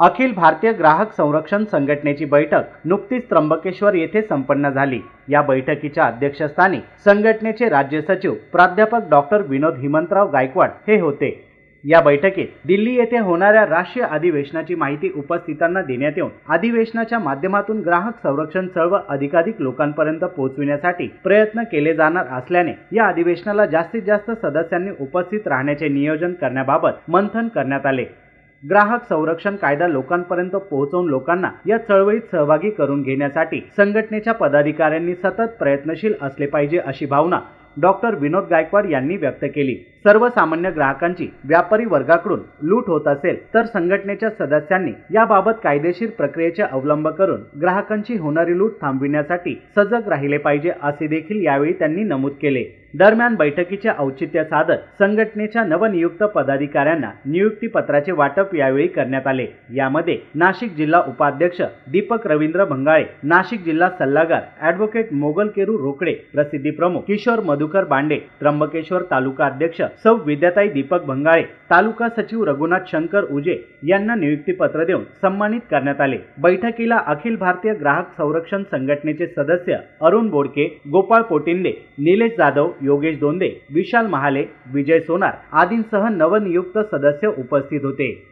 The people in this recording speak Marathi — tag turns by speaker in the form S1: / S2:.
S1: अखिल भारतीय ग्राहक संरक्षण संघटनेची बैठक नुकतीच त्र्यंबकेश्वर येथे संपन्न झाली. या बैठकीच्या अध्यक्षस्थानी संघटनेचे राज्य सचिव प्राध्यापक डॉक्टर विनोद हिमंतराव गायकवाड हे होते. या बैठकीत दिल्ली येथे होणाऱ्या राष्ट्रीय अधिवेशनाची माहिती उपस्थितांना देण्यात येऊन अधिवेशनाच्या माध्यमातून ग्राहक संरक्षण चळवळ अधिकाधिक लोकांपर्यंत पोहोचविण्यासाठी प्रयत्न केले जाणार असल्याने या अधिवेशनाला जास्तीत जास्त सदस्यांनी उपस्थित राहण्याचे नियोजन करण्याबाबत मंथन करण्यात आले. ग्राहक संरक्षण कायदा लोकांपर्यंत पोहोचवून लोकांना या चळवळीत सहभागी करून घेण्यासाठी संघटनेच्या पदाधिकाऱ्यांनी सतत प्रयत्नशील असले पाहिजे अशी भावना डॉक्टर विनोद गायकवाड यांनी व्यक्त केली. सर्वसामान्य ग्राहकांची व्यापारी वर्गाकडून लूट होत असेल तर संघटनेच्या सदस्यांनी याबाबत कायदेशीर प्रक्रियेचे अवलंब करून ग्राहकांची होणारी लूट थांबविण्यासाठी सजग राहिले पाहिजे असे देखील यावेळी त्यांनी नमूद केले. दरम्यान बैठकीचे औचित्य साधत संघटनेच्या नवनियुक्त पदाधिकाऱ्यांना नियुक्ती पत्राचे वाटप यावेळी करण्यात आले. यामध्ये नाशिक जिल्हा उपाध्यक्ष दीपक रवींद्र भंगाळे नाशिक जिल्हा सल्लागार ॲडव्होकेट मोगल केरू रोकडे प्रसिद्धी प्रमुख किशोर मधुकर बांडे त्र्यंबकेश्वर तालुका अध्यक्ष सौ विद्याताई दीपक भंगाळे तालुका सचिव रघुनाथ शंकर उजे यांना नियुक्तीपत्र देऊन सन्मानित करण्यात आले. बैठकीला अखिल भारतीय ग्राहक संरक्षण संघटनेचे सदस्य अरुण बोडके गोपाळ पोटिंदे निलेश जाधव योगेश दोंदे विशाल महाले विजय सोनार आदींसह नवनियुक्त सदस्य उपस्थित होते.